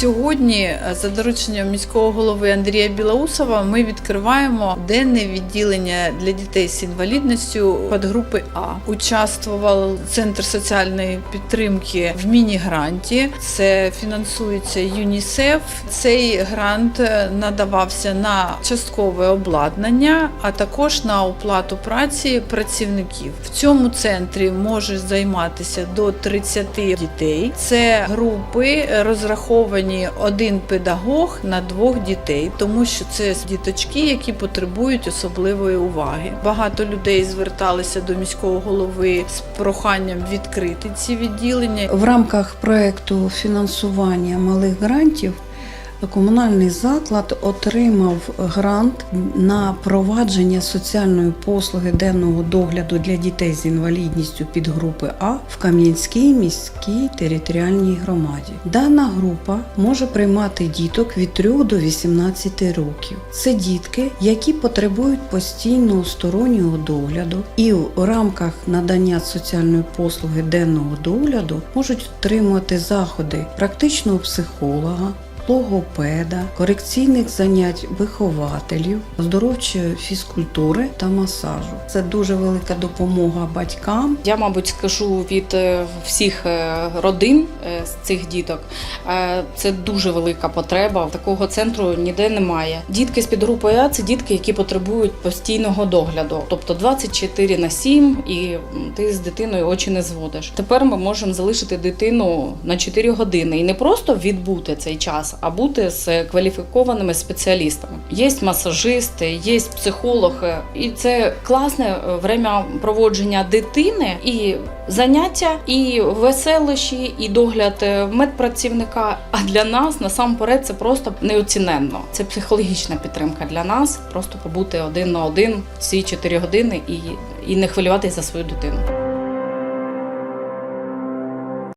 Сьогодні, е, за дорученням міського голови Андрія Білоусова, ми відкриваємо денне відділення для дітей з інвалідністю підгрупи А. Участвував центр соціальної підтримки в міні-гранті. Це фінансується ЮНІСЕФ. Цей грант е, надавався на часткове обладнання, а також на оплату праці працівників. В цьому центрі може займатися до 30 дітей. Це групи е, розраховані один педагог на двох дітей, тому що це діточки, які потребують особливої уваги. Багато людей зверталися до міського голови з проханням відкрити ці відділення. В рамках проекту фінансування малих грантів комунальний заклад отримав грант на провадження соціальної послуги денного догляду для дітей з інвалідністю підгрупи А в Кам'янській міській територіальній громаді. Дана група може приймати діток від 3 до 18 років. Це дітки, які потребують постійного стороннього догляду і в рамках надання соціальної послуги денного догляду можуть отримувати заходи практичного психолога. Логопеда, корекційних занять вихователів, оздоровчої фізкультури та масажу. Це дуже велика допомога батькам Я, мабуть, скажу від е, всіх е, родин е, з цих діток. Це дуже велика потреба. Такого центру ніде немає. Дітки з підгрупою А це дітки, які потребують постійного догляду, тобто 24 на 7, і ти з дитиною очі не зводиш. Тепер ми можемо залишити дитину на 4 години і не просто відбути цей час, а бути з кваліфікованими спеціалістами. Є масажисти, є психолог, е, і це класне е, время проводження дитини і заняття, і веселощі, і догляд е, медпрацівника. А для нас насамперед це просто неоціненно. Це психологічна підтримка для нас. Просто побути один на один ці 4 години і, і не хвилюватися за свою дитину.